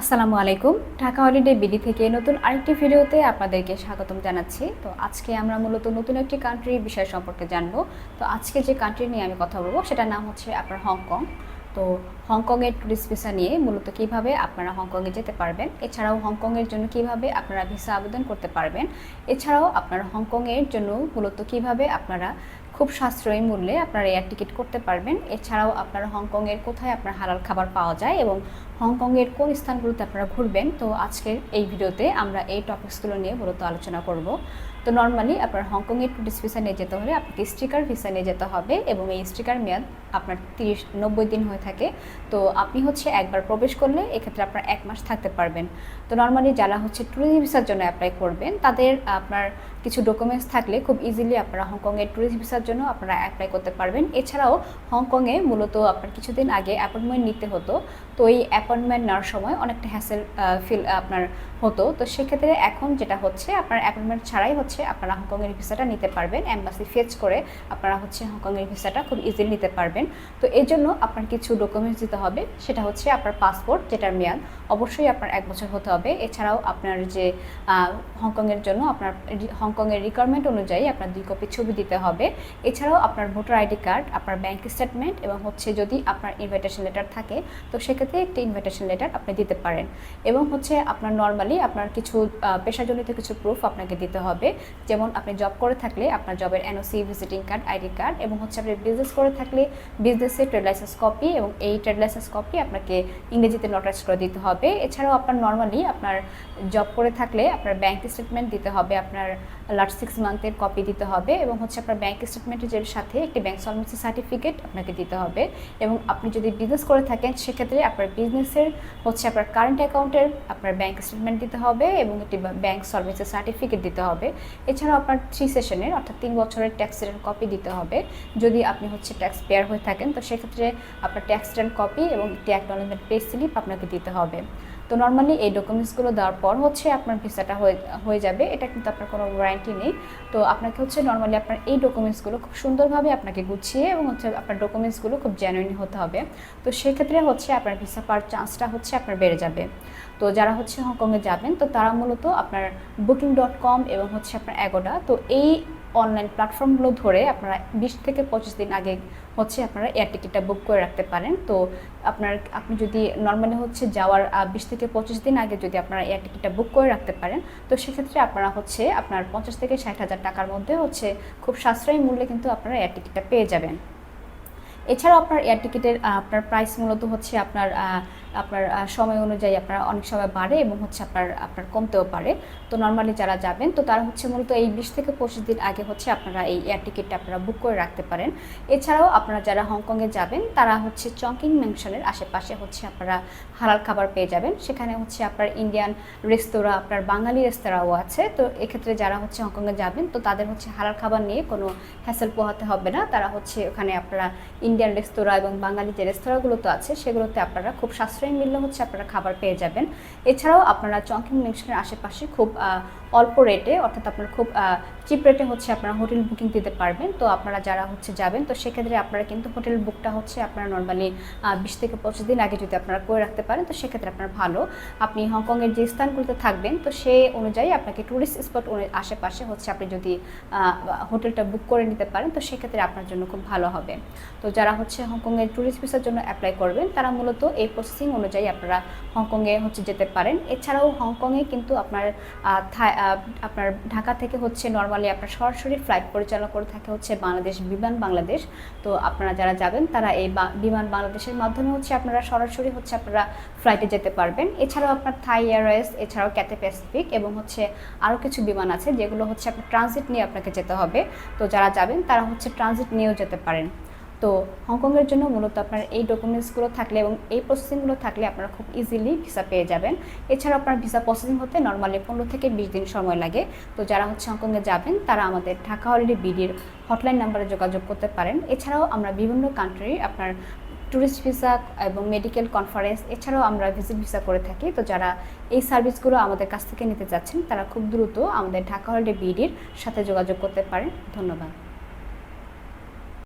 আসসালামু আলাইকুম। Dhaka holiday BD থেকে নতুন আরেকটি ভিডিওতে আপনাদেরকে স্বাগতম জানাচ্ছি। তো আজকে আমরা মূলত নতুন একটি কান্ট্রির বিষয় সম্পর্কে জানব। তো আজকে যে কান্ট্রি নিয়ে আমি কথা বলব, সেটার নাম হচ্ছে আপনার হংকং। তো হংকংয়ের ট্যুরিস্ট ভিসা নিয়ে মূলত কীভাবে আপনারা হংকংয়ে যেতে পারবেন, এছাড়াও হংকংয়ের জন্য কীভাবে আপনারা ভিসা আবেদন করতে পারবেন, এছাড়াও আপনারা হংকংয়ের জন্য মূলত কীভাবে আপনারা খুব সাশ্রয়ী মূল্যে আপনারা এয়ার টিকিট করতে পারবেন। এছাড়াও আপনারা হংকংয়ের কোথায় আপনার হালাল খাবার পাওয়া যায় এবং হংকংয়ের কোন স্থানগুলোতে আপনারা ঘুরবেন, তো আজকের এই ভিডিওতে আমরা এই টপিকসগুলো নিয়ে মূলত আলোচনা করব। তো নর্মালি আপনার হংকংয়ের টুরিস্ট ভিসা নিয়ে যেতে হলে আপনাকে স্টিকার ভিসা নিয়ে যেতে হবে এবং এই স্টিকার মেয়াদ আপনার তিরিশ, নব্বই দিন হয়ে থাকে। তো আপনি হচ্ছে একবার প্রবেশ করলে এক্ষেত্রে আপনার এক মাস থাকতে পারবেন। তো নর্মালি যারা হচ্ছে ট্যুরিস্ট ভিসার জন্য অ্যাপ্লাই করবেন, তাদের আপনার কিছু ডকুমেন্টস থাকলে খুব ইজিলি আপনারা হংকংয়ের ট্যুরিস্ট ভিসার জন্য আপনারা অ্যাপ্লাই করতে পারবেন। এছাড়াও হংকংয়ে মূলত আপনার কিছুদিন আগে অ্যাপয়েন্টমেন্ট নিতে হতো। তো এই অ্যাপয়েন্টমেন্ট নেওয়ার সময় অনেকটা হ্যাসেল ফিল আপনার হতো। তো সেক্ষেত্রে এখন যেটা হচ্ছে, আপনার অ্যাপয়েন্টমেন্ট ছাড়াই হচ্ছে আপনারা হংকংয়ের ভিসাটা নিতে পারবেন। অ্যাম্বাসি ফেচ করে আপনারা হচ্ছে হংকংয়ের ভিসাটা খুব ইজিলি নিতে পারবেন। তো এর জন্য আপনার কিছু ডকুমেন্টস দিতে হবে। সেটা হচ্ছে আপনার পাসপোর্ট যেটার মেয়াদ। অবশ্যই আপনার এক বছর হতে হবে। এছাড়াও আপনার যে হংকংয়ের জন্য আপনার হংকংয়ের রিকোয়ারমেন্ট অনুযায়ী আপনার দুই কপি ছবি দিতে হবে। এছাড়াও আপনার ভোটার আইডি কার্ড আপনার ব্যাংক স্টেটমেন্ট এবং হচ্ছে যদি আপনার ইনভাইটেশন লেটার থাকে, তো সেক্ষেত্রে একটি ইনভাইটেশন লেটার আপনি দিতে পারেন। এবং হচ্ছে আপনার নর্মালি আপনার কিছু পেশাজনিত কিছু প্রুফ আপনাকে দিতে হবে। যেমন আপনি জব করে থাকলে আপনার জবের NOC visiting card ID card এবং হচ্ছে আপনি বিজনেস করে থাকলে বিজনেসের ট্রেড লাইসেন্স কপি এবং এই ট্রেড লাইসেন্স কপি আপনাকে ইংরেজিতে নোটাইজ করে দিতে হবে। এছাড়াও আপনার নর্মালি আপনার জব করে থাকলে আপনার ব্যাংক স্টেটমেন্ট দিতে হবে, আপনার লাস্ট সিক্স মান্থের কপি দিতে হবে এবং হচ্ছে আপনার ব্যাংক স্টেটমেন্টের সাথে একটি ব্যাংক সলভেন্সি সার্টিফিকেট আপনাকে দিতে হবে এবং আপনি যদি বিজনেস করে থাকেন সেক্ষেত্রে আপনার বিজনেসের হচ্ছে আপনার কারেন্ট অ্যাকাউন্টের আপনার ব্যাংক স্টেটমেন্ট দিতে হবে এবং একটি ব্যাংক সলভেন্সি সার্টিফিকেট দিতে হবে। এছাড়াও আপনার থ্রি সেশনের অর্থাৎ তিন বছরের ট্যাক্স রিটার্ন কপি দিতে হবে। যদি আপনি হচ্ছে ট্যাক্স পেয়ার হয়ে থাকেন, তো সেক্ষেত্রে আপনার ট্যাক্স রিটার্ন কপি এবং একটি অ্যাকনোলেজমেন্ট পে স্লিপ আপনাকে দিতে হবে। তো নর্মালি এই ডকুমেন্টসগুলো দেওয়ার পর হচ্ছে আপনার ভিসাটা হয়ে যাবে। এটা কিন্তু আপনার কোনো ওয়ারেন্টি নেই। তো আপনাকে হচ্ছে নর্মালি আপনার এই ডকুমেন্টসগুলো খুব সুন্দরভাবে আপনাকে গুছিয়ে এবং হচ্ছে আপনার ডকুমেন্টসগুলো খুব জেনুইন হতে হবে। তো সেক্ষেত্রে হচ্ছে আপনার ভিসা পাওয়ার চান্সটা হচ্ছে আপনার বেড়ে যাবে। তো যারা হচ্ছে হংকংয়ে যাবেন, তো তারা মূলত আপনার বুকিং ডট কম এবং হচ্ছে আপনার অ্যাগোডা তো এই অনলাইন প্ল্যাটফর্মগুলো ধরে আপনারা বিশ থেকে পঁচিশ দিন আগে হচ্ছে আপনারা এয়ার টিকিটটা বুক করে রাখতে পারেন। তো আপনার, আপনি যদি নর্মালি হচ্ছে যাওয়ার বিশ থেকে পঁচিশ দিন আগে যদি আপনারা এয়ার টিকিটটা বুক করে রাখতে পারেন, তো সেক্ষেত্রে আপনারা হচ্ছে আপনার পঞ্চাশ থেকে ষাট হাজার টাকার মধ্যে হচ্ছে খুব সাশ্রয়ী মূল্যে কিন্তু আপনারা এয়ার টিকিটটা পেয়ে যাবেন। এছাড়াও আপনার এয়ার টিকিটের আপনার প্রাইস মূলত হচ্ছে আপনার আপনার সময় অনুযায়ী আপনার অনেক সময় বাড়ে এবং হচ্ছে আপনার আপনার কমতেও পারে। তো নর্মালি যারা যাবেন, তো তারা হচ্ছে মূলত এই বিশ থেকে পঁচিশ দিন আগে হচ্ছে আপনারা এই এয়ার টিকিটটা আপনারা বুক করে রাখতে পারেন। এছাড়াও আপনারা যারা হংকংয়ে যাবেন, তারা হচ্ছে চংকিং ম্যানশনের আশেপাশে হচ্ছে আপনারা হালাল খাবার পেয়ে যাবেন। সেখানে হচ্ছে আপনার ইন্ডিয়ান রেস্তোরাঁ আপনার বাঙালি রেস্তোরাঁও আছে। তো এক্ষেত্রে যারা হচ্ছে হংকংয়ে যাবেন, তো তাদের হচ্ছে হালাল খাবার নিয়ে কোনো হ্যাসেল পোহাতে হবে না। তারা হচ্ছে ওখানে আপনারা ইন্ডিয়ান রেস্তোরাঁ এবং বাঙালি যে রেস্তোরাঁগুলো তো আছে, সেগুলোতে আপনারা খুব সাশ্রয়ী মূল্যে হচ্ছে আপনারা খাবার পেয়ে যাবেন। এছাড়াও আপনারা চংকিং মেনশনের আশেপাশে খুব অল্প রেটে অর্থাৎ আপনার খুব চিপ রেটে হচ্ছে আপনারা হোটেল বুকিং দিতে পারবেন। তো আপনারা যারা হচ্ছে যাবেন, তো সেক্ষেত্রে আপনারা কিন্তু হোটেল বুকটা হচ্ছে আপনারা নর্মালি বিশ থেকে পঁচিশ দিন আগে যদি আপনারা করে রাখতে পারেন, তো সেক্ষেত্রে আপনার ভালো। আপনি হংকংয়ের যে স্থানগুলোতে থাকবেন, তো সেই অনুযায়ী আপনাকে ট্যুরিস্ট স্পট আশেপাশে হচ্ছে আপনি যদি হোটেলটা বুক করে নিতে পারেন, তো সেক্ষেত্রে আপনার জন্য খুব ভালো হবে। তো যারা হচ্ছে হংকংয়ের ট্যুরিস্ট ভিসার জন্য অ্যাপ্লাই করবেন, তারা মূলত এই প্রসেসিং অনুযায়ী আপনারা হংকংয়ে হচ্ছে যেতে পারেন। এছাড়াও হংকংয়ে কিন্তু আপনার আপনার ঢাকা থেকে হচ্ছে নর্মালি আপনার সরাসরি ফ্লাইট পরিচালনা করে থাকে হচ্ছে বাংলাদেশ বিমান বাংলাদেশ। তো আপনারা যারা যাবেন, তারা এই বিমান বাংলাদেশের মাধ্যমে হচ্ছে আপনারা সরাসরি হচ্ছে আপনারা ফ্লাইটে যেতে পারবেন। এছাড়াও আপনার থাই এয়ারওয়েজ এছাড়াও ক্যাথে প্যাসিফিক এবং হচ্ছে আরও কিছু বিমান আছে যেগুলো হচ্ছে আপনার ট্রানজিট নিয়ে আপনাকে যেতে হবে। তো যারা যাবেন, তারা হচ্ছে ট্রানজিট নিয়েও যেতে পারেন। তো হংকংয়ের জন্য মূলত আপনার এই ডকুমেন্টসগুলো থাকলে এবং এই প্রসেসিংগুলো থাকলে আপনারা খুব ইজিলি ভিসা পেয়ে যাবেন। এছাড়াও আপনার ভিসা প্রসেসিং হতে নর্মালি পনেরো থেকে বিশ দিন সময় লাগে। তো যারা হচ্ছে হংকংয়ে যাবেন, তারা আমাদের ঢাকা হলিডে বিডির হটলাইন নাম্বারে যোগাযোগ করতে পারেন। এছাড়াও আমরা বিভিন্ন কান্ট্রি আপনার ট্যুরিস্ট ভিসা এবং মেডিকেল কনফারেন্স এছাড়াও আমরা ভিজিট ভিসা করে থাকি। তো যারা এই সার্ভিসগুলো আমাদের কাছ থেকে নিতে যাচ্ছেন, তারা খুব দ্রুত আমাদের ঢাকা হলিডে বিডির সাথে যোগাযোগ করতে পারেন। ধন্যবাদ।